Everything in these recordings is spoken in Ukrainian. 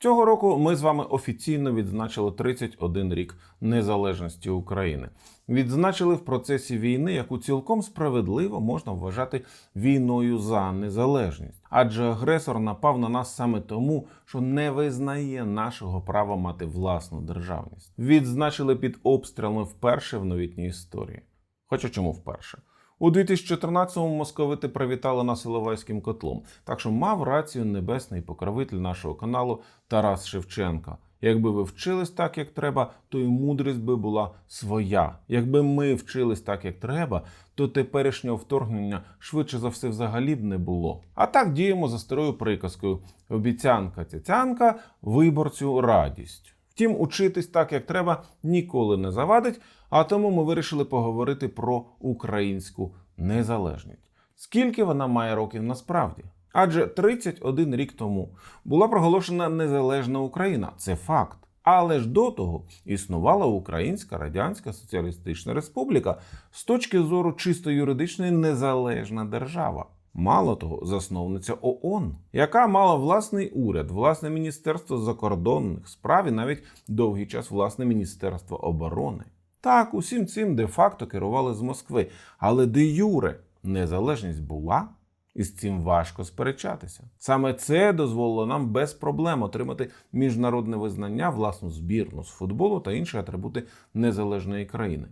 Цього року ми з вами офіційно відзначили 31 рік незалежності України. Відзначили в процесі війни, яку цілком справедливо можна вважати війною за незалежність, адже агресор напав на нас саме тому, що не визнає нашого права мати власну державність. Відзначили під обстрілами вперше в новітній історії. Хоча чому вперше? У 2014-му московити привітали нас Іловайським котлом, так що мав рацію небесний покровитель нашого каналу Тарас Шевченка. Якби ви вчились так, як треба, то й мудрість би була своя. Якби ми вчились так, як треба, то теперішнього вторгнення швидше за все взагалі б не було. А так діємо за старою приказкою: обіцянка цяцянка, виборцю радість. Втім, учитись так, як треба, ніколи не завадить. А тому ми вирішили поговорити про українську незалежність. Скільки вона має років насправді? Адже 31 рік тому була проголошена незалежна Україна. Це факт. Але ж до того існувала Українська Радянська Соціалістична Республіка з точки зору чисто юридичної незалежна держава. Мало того, засновниця ООН, яка мала власний уряд, власне міністерство закордонних справ і навіть довгий час власне міністерство оборони. Так, усім цим де-факто керували з Москви, але де Юре незалежність була, і з цим важко сперечатися. Саме це дозволило нам без проблем отримати міжнародне визнання, власну збірну з футболу та інші атрибути незалежної країни.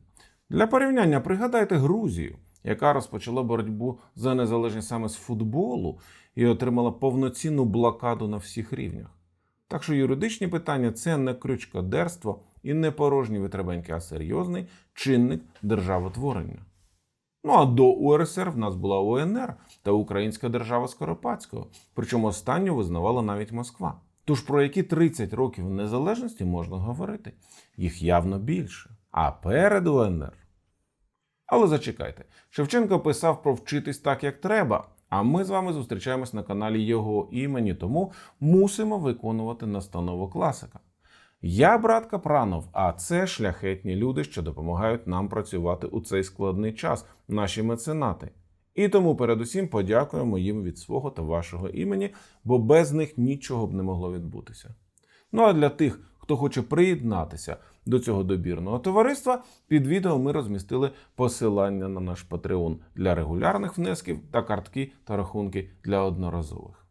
Для порівняння пригадайте Грузію, яка розпочала боротьбу за незалежність саме з футболу і отримала повноцінну блокаду на всіх рівнях. Так що юридичні питання це не крючкодерство і не порожні витребеньки, а серйозний чинник державотворення. Ну а до УРСР в нас була УНР та Українська держава Скоропадського, причому останню визнавала навіть Москва. Тож про які 30 років незалежності можна говорити? Їх явно більше. А перед УНР. Але зачекайте, Шевченко писав про вчитись так, як треба. А ми з вами зустрічаємось на каналі його імені, тому мусимо виконувати настанову класика. Я брат Капранов, а це шляхетні люди, що допомагають нам працювати у цей складний час, наші меценати. І тому передусім подякуємо їм від свого та вашого імені, бо без них нічого б не могло відбутися. Ну а для тих, хто хоче приєднатися до цього добірного товариства, під відео ми розмістили посилання на наш Patreon для регулярних внесків та картки та рахунки для одноразових.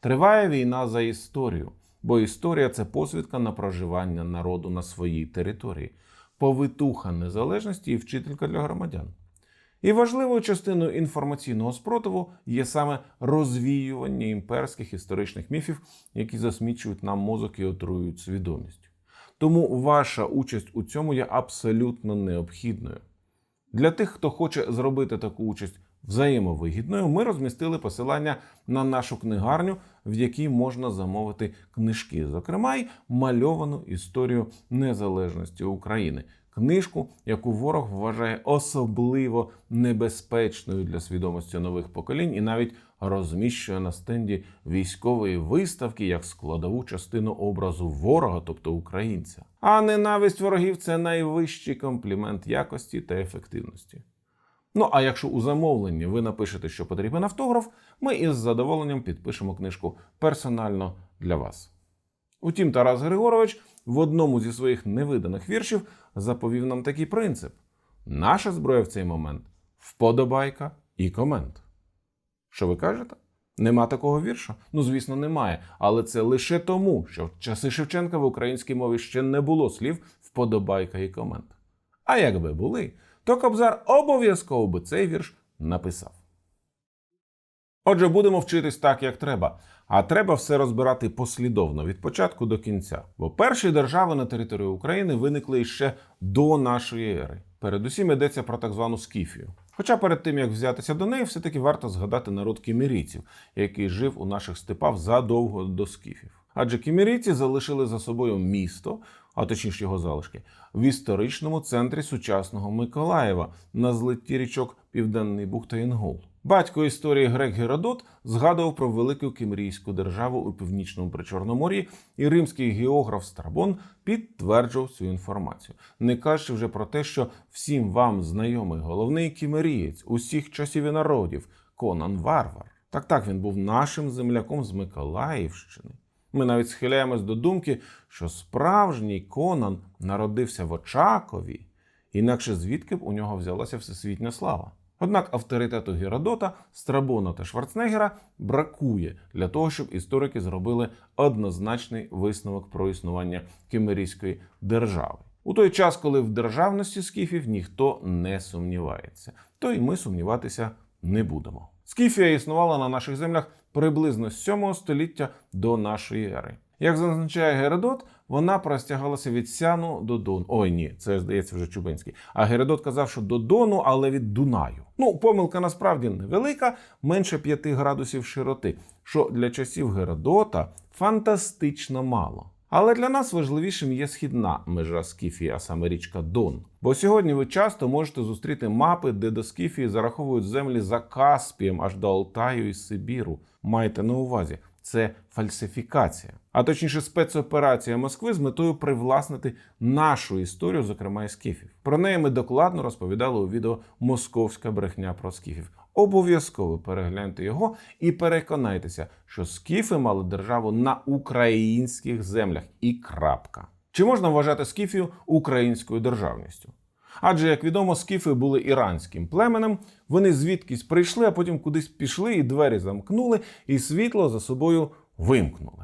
Триває війна за історію, бо історія це посвідка на проживання народу на своїй території, повитуха незалежності і вчителька для громадян. І важливою частиною інформаційного спротиву є саме розвіювання імперських історичних міфів, які засмічують нам мозок і отруюють свідомість. Тому ваша участь у цьому є абсолютно необхідною. Для тих, хто хоче зробити таку участь взаємовигідною, ми розмістили посилання на нашу книгарню, в якій можна замовити книжки, зокрема й мальовану історію незалежності України. Книжку, яку ворог вважає особливо небезпечною для свідомості нових поколінь, і навіть розміщує на стенді військової виставки як складову частину образу ворога, тобто українця. А ненависть ворогів це найвищий комплімент якості та ефективності. Ну а якщо у замовленні ви напишете, що потрібен автограф, ми із задоволенням підпишемо книжку персонально для вас. Утім, Тарас Григорович в одному зі своїх невиданих віршів заповів нам такий принцип: наша зброя в цей момент вподобайка і комент. Що ви кажете? Нема такого вірша? Ну, звісно, немає. Але це лише тому, що в часи Шевченка в українській мові ще не було слів вподобайка і комент. А якби були, то Кобзар обов'язково би цей вірш написав. Отже, будемо вчитись так, як треба. А треба все розбирати послідовно від початку до кінця. Бо перші держави на території України виникли іще до нашої ери. Передусім йдеться про так звану Скіфію. Хоча перед тим як взятися до неї, все-таки варто згадати народ кімерійців, який жив у наших степах задовго до скіфів. Адже кімерійці залишили за собою місто, а точніше його залишки, в історичному центрі сучасного Миколаєва на злитті річок Південний Буг та Інгул. Батько історії грек Геродот згадував про велику кімрійську державу у північному причорномор'ї, і римський географ Страбон підтверджував цю інформацію, не кажучи вже про те, що всім вам знайомий головний кімерієць усіх часів і народів Конан Варвар. Так так він був нашим земляком з Миколаївщини. Ми навіть схиляємось до думки, що справжній Конан народився в Очакові, інакше звідки б у нього взялася всесвітня слава. Однак авторитету Геродота, Страбона та Шварценеггера бракує для того, щоб історики зробили однозначний висновок про існування кемерійської держави. У той час, коли в державності скіфів ніхто не сумнівається, то й ми сумніватися не будемо. Скіфія існувала на наших землях приблизно з 7 століття до нашої ери. Як зазначає Геродот, вона простягалася від Сяну до Дону. Ой, ні, це здається вже Чубинський. А Геродот казав, що до Дону, але від Дунаю. Ну, помилка насправді невелика, менше 5 градусів широти, що для часів Геродота фантастично мало. Але для нас важливішим є східна межа Скіфії, а саме річка Дон. Бо сьогодні ви часто можете зустріти мапи, де до Скіфії зараховують землі за Каспієм аж до Алтаю і Сибіру. Майте на увазі, це фальсифікація, а точніше спецоперація Москви з метою привласнити нашу історію, зокрема і скіфів. Про неї ми докладно розповідали у відео Московська брехня про скіфів. Обов'язково перегляньте його і переконайтеся, що скіфи мали державу на українських землях і крапка. Чи можна вважати скіфію українською державністю? Адже, як відомо, скіфи були іранським племенем, вони звідкись прийшли, а потім кудись пішли, і двері замкнули, і світло за собою вимкнули.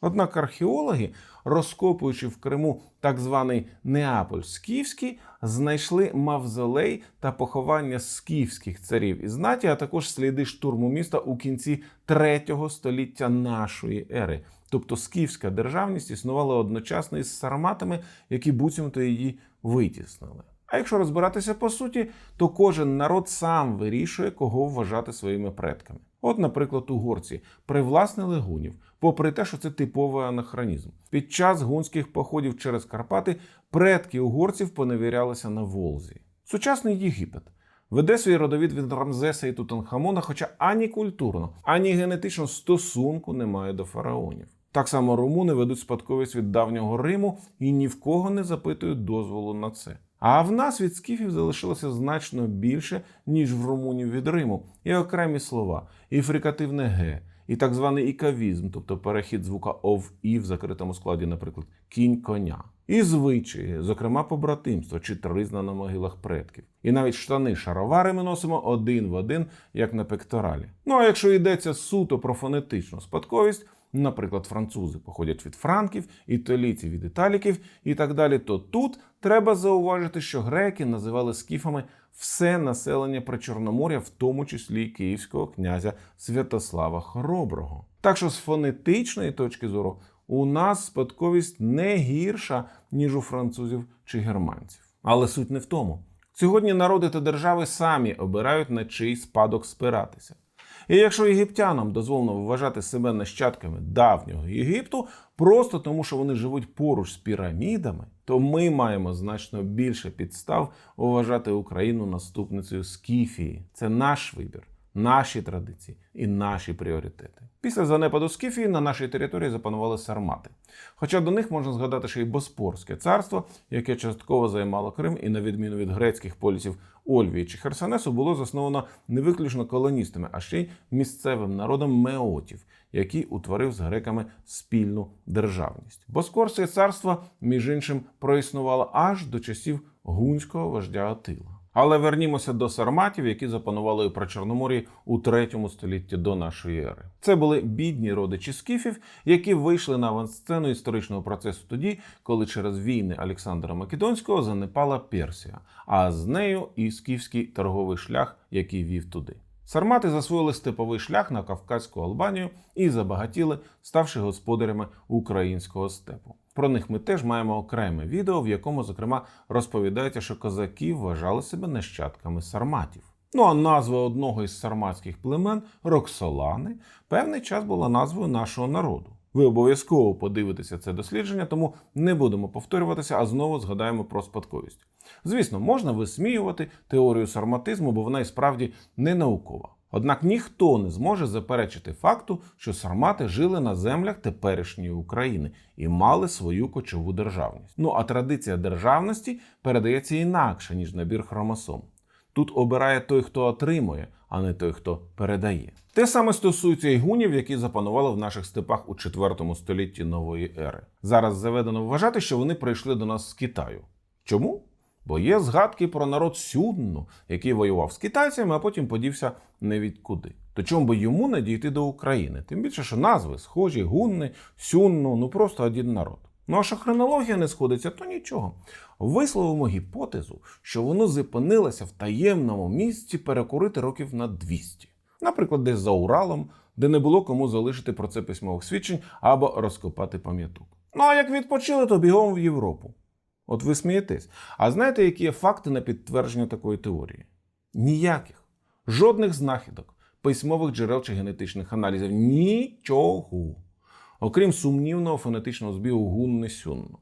Однак археологи, розкопуючи в Криму так званий Неаполь Скіфський, знайшли мавзолей та поховання скіфських царів і знаті, а також сліди штурму міста у кінці 3 століття нашої ери. Тобто скіфська державність існувала одночасно із сарматами, які буцімто її витіснили. А якщо розбиратися по суті, то кожен народ сам вирішує, кого вважати своїми предками. От, наприклад, угорці привласнили гунів, попри те, що це типовий анахронізм. Під час гунських походів через Карпати предки угорців поневірялися на Волзі. Сучасний Єгипет веде свій родовід від Рамзеса і Тутанхамона, хоча ані культурно, ані генетично стосунку немає до фараонів. Так само румуни ведуть спадковість від давнього Риму і ні в кого не запитують дозволу на це. А в нас від скіфів залишилося значно більше, ніж в румунів від Риму, і окремі слова, і фрикативне г, і так званий ікавізм, тобто перехід звука ов і в закритому складі, наприклад, кінь коня. І звичаї, зокрема побратимство чи тризна на могилах предків. І навіть штани шаровари ми носимо один в один, як на пекторалі. Ну а якщо йдеться суто про фонетичну спадковість, наприклад, французи походять від франків, італійці від італіків і так далі, то тут треба зауважити, що греки називали скіфами все населення Причорномор'я, в тому числі київського князя Святослава Хороброго. Так що з фонетичної точки зору у нас спадковість не гірша, ніж у французів чи германців. Але суть не в тому. Сьогодні народи та держави самі обирають на чий спадок спиратися. І якщо єгиптянам дозволено вважати себе нащадками давнього Єгипту, просто тому, що вони живуть поруч з пірамідами, то ми маємо значно більше підстав вважати Україну наступницею Скіфії. Це наш вибір, наші традиції і наші пріоритети. Після занепаду Скіфії на нашій території запанували сармати. Хоча до них можна згадати ще й Боспорське царство, яке частково займало Крим, і на відміну від грецьких полісів Ольвії чи Херсонесу, було засновано не виключно колоністами, а ще й місцевим народом меотів, який утворив з греками спільну державність. Боскорське царство, між іншим, проіснувало аж до часів гунського вождя Атила. Але вернімося до сарматів, які запанували у Причорномор'ї у 3 столітті до нашої ери. Це були бідні родичі скіфів, які вийшли на авансцену історичного процесу тоді, коли через війни Олександра Македонського занепала Персія, а з нею і скіфський торговий шлях, який вів туди. Сармати засвоїли степовий шлях на Кавказьку Албанію і забагатіли, ставши господарями українського степу. Про них ми теж маємо окреме відео, в якому, зокрема, розповідається, що козаки вважали себе нащадками сарматів. Ну а назва одного із сарматських племен Роксолани певний час була назвою нашого народу. Ви обов'язково подивитеся це дослідження, тому не будемо повторюватися, а знову згадаємо про спадковість. Звісно, можна висміювати теорію сарматизму, бо вона і справді не наукова. Однак ніхто не зможе заперечити факту, що сармати жили на землях теперішньої України і мали свою кочову державність. Ну а традиція державності передається інакше, ніж набір хромосом. Тут обирає той, хто отримує, а не той, хто передає. Те саме стосується і гунів, які запанували в наших степах у 4 столітті нової ери. Зараз заведено вважати, що вони прийшли до нас з Китаю. Чому? Бо є згадки про народ Сюнну, який воював з китайцями, а потім подівся невідкуди. То чому би йому не дійти до України? Тим більше, що назви схожі, гунни, сюнну, ну просто один народ. Ну а що хронологія не сходиться, то нічого. Висловимо гіпотезу, що воно зупинилося в таємному місці перекурити років на 200. Наприклад, десь за Уралом, де не було кому залишити про це письмових свідчень або розкопати пам'яток. Ну а як відпочили, то бігом в Європу. От ви смієтесь. А знаєте, які є факти на підтвердження такої теорії? Ніяких. Жодних знахідок, письмових джерел чи генетичних аналізів. Нічого. Окрім сумнівного фонетичного збігу гунни сюнну.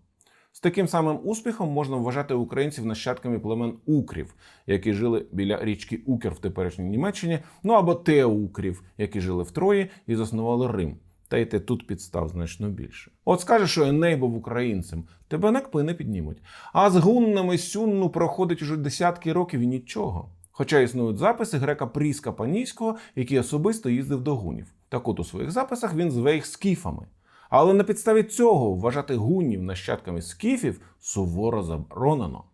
З таким самим успіхом можна вважати українців нащадками племен укрів, які жили біля річки Укер в теперішній Німеччині, ну або теукрів, які жили в Трої і заснували Рим. Та й те тут підстав значно більше. От скажеш, що Еней був українцем, тебе на кпи не піднімуть. А з гуннами сюнну проходить уже десятки років і нічого. Хоча існують записи грека Пріска Панійського, який особисто їздив до гунів. Так от у своїх записах він зве їх скіфами. Але на підставі цього вважати гуннів нащадками скіфів суворо заборонено.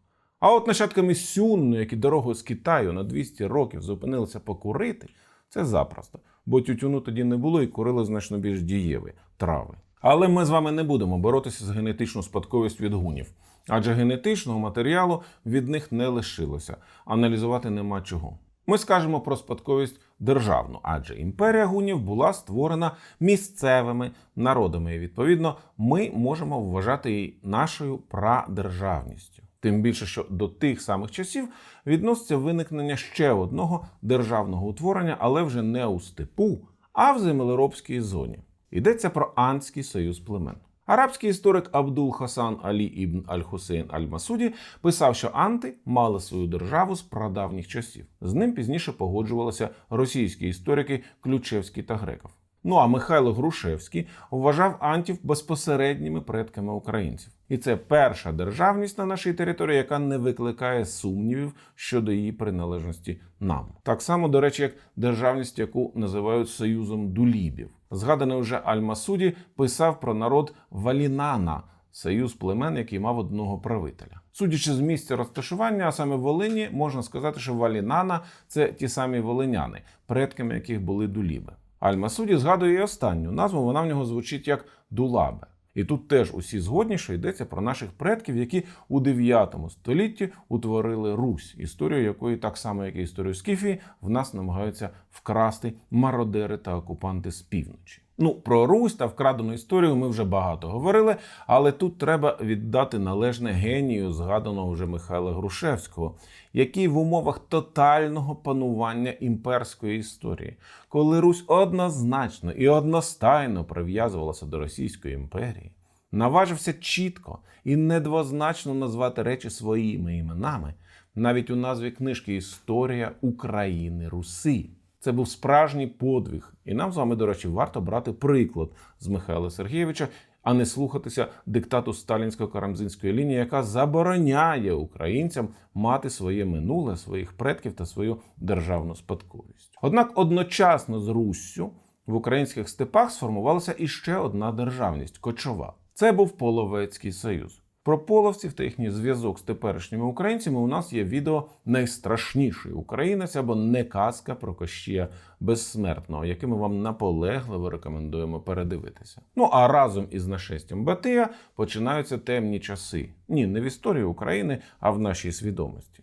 А от нащадками сюнну, які дорогою з Китаю на 200 років зупинилися покурити, це запросто, бо тютюну тоді не було і курили значно більш дієві трави. Але ми з вами не будемо боротися з генетичною спадковістю від гунів, адже генетичного матеріалу від них не лишилося, аналізувати нема чого. Ми скажемо про спадковість державну, адже імперія гунів була створена місцевими народами. І відповідно, ми можемо вважати її нашою прадержавністю. Тим більше, що до тих самих часів відноситься виникнення ще одного державного утворення, але вже не у степу, а в землеробській зоні. Йдеться про Андський союз племен. Арабський історик Абдул Хасан Алі ібн Аль-Хусейн Аль-Масуді писав, що анти мали свою державу з прадавніх часів. З ним пізніше погоджувалися російські історики Ключевський та Греков. Ну а Михайло Грушевський вважав антів безпосередніми предками українців. І це перша державність на нашій території, яка не викликає сумнівів щодо її приналежності нам. Так само, до речі, як державність, яку називають союзом дулібів. Згаданий вже Аль-Масуді писав про народ Валінана, союз племен, який мав одного правителя. Судячи з місця розташування, а саме Волині, можна сказати, що Валінана це ті самі волиняни, предками яких були дуліби. Аль-Масуді згадує і останню назву, вона в нього звучить як Дулабе. І тут теж усі згодні, що йдеться про наших предків, які у 9 столітті утворили Русь, історію якої, так само як і історію Скіфії, в нас намагаються вкрасти мародери та окупанти з півночі. Ну, про Русь та вкрадену історію ми вже багато говорили, але тут треба віддати належне генію згаданого вже Михайла Грушевського, який в умовах тотального панування імперської історії, коли Русь однозначно і одностайно прив'язувалася до Російської імперії, наважився чітко і недвозначно назвати речі своїми іменами, навіть у назві книжки Історія України Руси. Це був справжній подвиг, і нам з вами, до речі, варто брати приклад з Михайла Сергійовича, а не слухатися диктату сталінсько-карамзинської лінії, яка забороняє українцям мати своє минуле, своїх предків та свою державну спадковість. Однак одночасно з Руссю в українських степах сформувалася іще одна державність кочова. Це був Половецький Союз. Про половців та їхній зв'язок з теперішніми українцями у нас є відео найстрашніший українець або не казка про Кощія безсмертного, яке ми вам наполегливо рекомендуємо передивитися. Ну а разом із нашестям Батия починаються темні часи. Ні, не в історії України, а в нашій свідомості.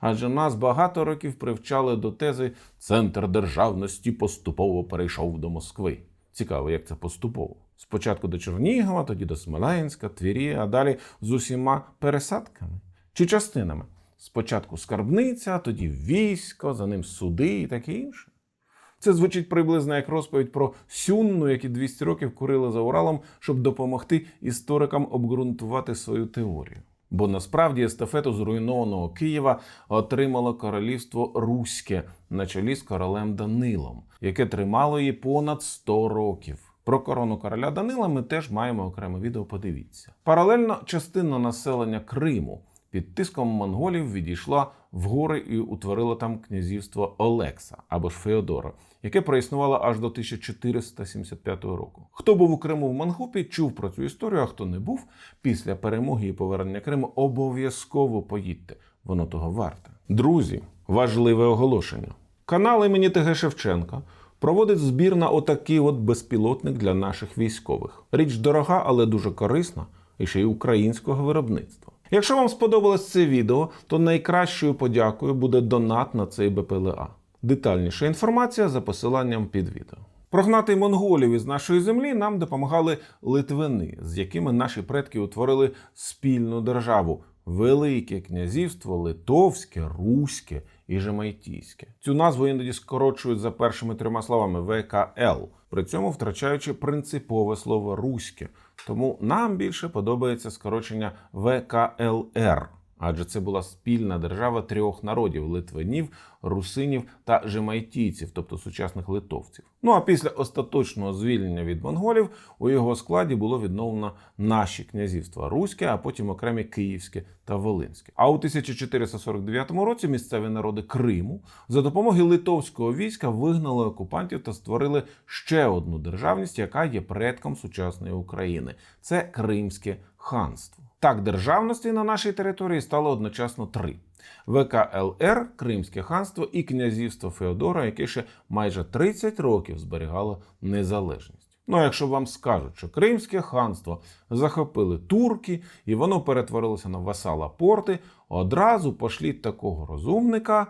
Адже нас багато років привчали до тези центр державності поступово перейшов до Москви. Цікаво, як це поступово. Спочатку до Чернігова, тоді до Смоленська, Твірі, а далі з усіма пересадками чи частинами. Спочатку скарбниця, тоді військо, за ним суди і таке інше. Це звучить приблизно як розповідь про Сюнну, які 200 років курили за Уралом, щоб допомогти історикам обґрунтувати свою теорію. Бо насправді естафету зруйнованого Києва отримало королівство Руське на чолі з королем Данилом, яке тримало її понад 100 років. Про корону короля Данила ми теж маємо окреме відео. Подивіться. Паралельно частина населення Криму під тиском монголів відійшла в гори і утворила там князівство Олекса або ж Феодора, яке проіснувало аж до 1475 року. Хто був у Криму в Мангупі, чув про цю історію, а хто не був, після перемоги і повернення Криму обов'язково поїдьте. Воно того варте. Друзі, важливе оголошення. Канал імені ТГ Шевченка проводить збір на отакий от безпілотник для наших військових. Річ дорога, але дуже корисна і ще й українського виробництва. Якщо вам сподобалось це відео, то найкращою подякою буде донат на цей БПЛА. Детальніша інформація за посиланням під відео. Прогнати монголів із нашої землі нам допомагали литвини, з якими наші предки утворили спільну державу Велике князівство Литовське, Руське і Жемайтійське. Цю назву іноді скорочують за першими трьома словами ВКЛ, при цьому втрачаючи принципове слово руське. Тому нам більше подобається скорочення ВКЛР. Адже це була спільна держава трьох народів литвинів, русинів та жемайтійців, тобто сучасних литовців. Ну а після остаточного звільнення від монголів у його складі було відновлено наші князівства Руське, а потім окремі Київське та Волинське. А у 1449 році місцеві народи Криму за допомогою литовського війська вигнали окупантів та створили ще одну державність, яка є предком сучасної України. Це Кримське ханство. Так, державностей на нашій території стало одночасно три: ВКЛР, Кримське ханство і князівство Феодора, яке ще майже 30 років зберігало незалежність. Ну, а якщо вам скажуть, що Кримське ханство захопили турки і воно перетворилося на васала порти, одразу пошліть такого розумника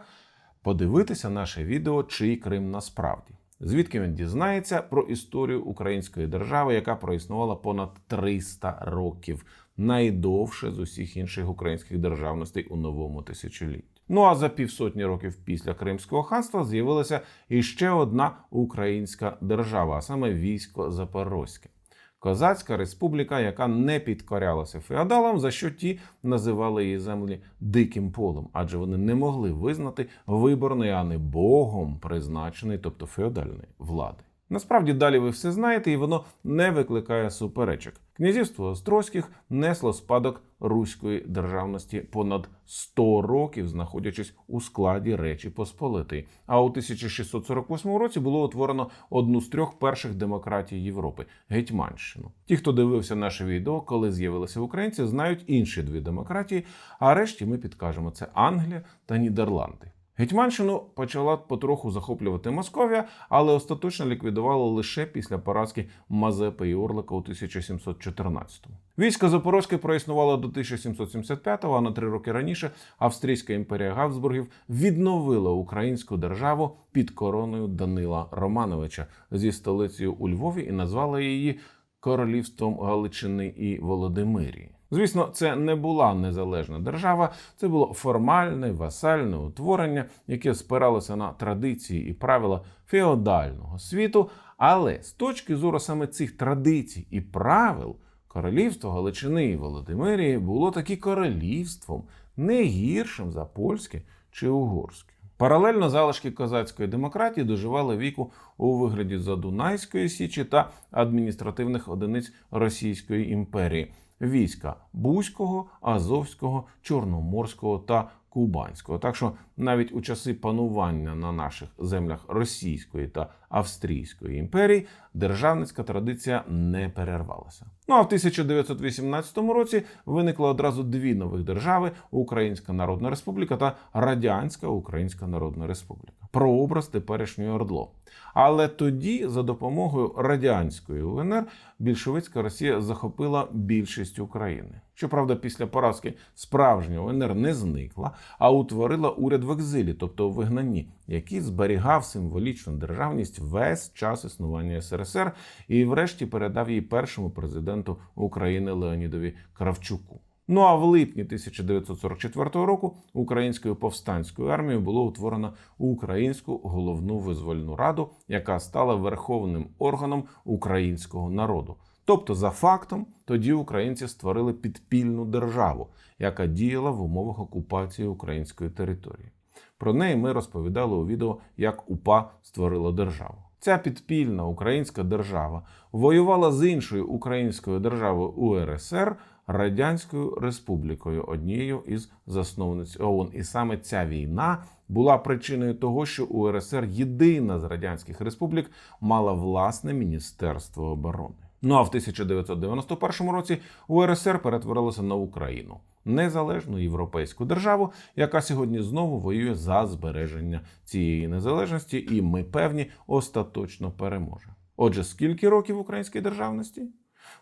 подивитися наше відео, чий Крим насправді. Звідки він дізнається про історію української держави, яка проіснувала понад 300 років, найдовше з усіх інших українських державностей у новому тисячолітті. Ну а за півсотні років після Кримського ханства з'явилася іще одна українська держава, а саме військо Запорозьке. Козацька республіка, яка не підкорялася феодалам, за що ті називали її землі диким полем, адже вони не могли визнати виборної, а не богом призначеної, тобто феодальної влади. Насправді далі ви все знаєте, і воно не викликає суперечок. Князівство Острозьких несло спадок руської державності понад 100 років, знаходячись у складі Речі Посполитої. А у 1648 році було утворено одну з трьох перших демократій Європи Гетьманщину. Ті, хто дивився наше відео, коли з'явилися українці, знають інші дві демократії. А решті ми підкажемо: це Англія та Нідерланди. Гетьманщину почала потроху захоплювати Московія, але остаточно ліквідувала лише після поразки Мазепи і Орлика у 1714-му. Військо Запорозьке проіснувало до 1775-го, а на три роки раніше Австрійська імперія Габсбургів відновила українську державу під короною Данила Романовича зі столицею у Львові і назвала її королівством Галичини і Володимирії. Звісно, це не була незалежна держава, це було формальне васальне утворення, яке спиралося на традиції і правила феодального світу. Але з точки зору саме цих традицій і правил, королівство Галичини і Володимирії було таки королівством, не гіршим за польське чи угорське. Паралельно залишки козацької демократії доживали віку у вигляді Задунайської січі та адміністративних одиниць Російської імперії війська Бузького, Азовського, Чорноморського та Кубанського. Так що навіть у часи панування на наших землях Російської та Австрійської імперії державницька традиція не перервалася. Ну а в 1918 році виникли одразу дві нових держави: Українська Народна Республіка та Радянська Українська Народна Республіка. Прообраз теперішньої Ордло. Але тоді, за допомогою радянської УНР, більшовицька Росія захопила більшість України. Щоправда, після поразки справжня УНР не зникла, а утворила уряд в екзилі, тобто у вигнанні, який зберігав символічну державність весь час існування СРСР і, врешті, передав її першому президенту України Леонідові Кравчуку. Ну а в липні 1944 року українською повстанською армією було утворено Українську головну визвольну раду, яка стала верховним органом українського народу. Тобто, за фактом, тоді українці створили підпільну державу, яка діяла в умовах окупації української території. Про неї ми розповідали у відео, як УПА створила державу. Ця підпільна українська держава воювала з іншою українською державою УРСР Радянською Республікою, однією із засновниць ООН. І саме ця війна була причиною того, що УРСР, єдина з радянських республік, мала власне міністерство оборони. Ну а в 1991 році УРСР перетворилася на Україну, незалежну європейську державу, яка сьогодні знову воює за збереження цієї незалежності, і ми певні остаточно переможе. Отже, скільки років українській державності?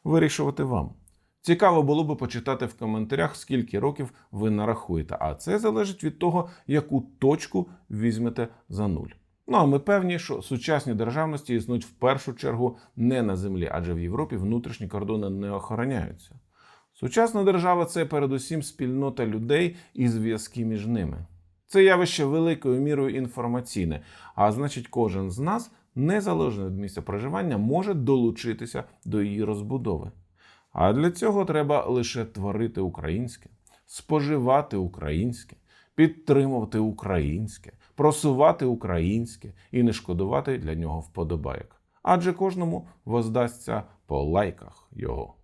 Вирішувати вам. Цікаво було би почитати в коментарях, скільки років ви нарахуєте, а це залежить від того, яку точку візьмете за нуль. Ну а ми певні, що сучасні державності існують в першу чергу не на землі, адже в Європі внутрішні кордони не охороняються. Сучасна держава це передусім спільнота людей і зв'язки між ними. Це явище великою мірою інформаційне, а значить, кожен з нас, незалежно від місця проживання, може долучитися до її розбудови. А для цього треба лише творити українське, споживати українське, підтримувати українське, просувати українське і не шкодувати для нього вподобайок. Адже кожному воздасться по лайках його.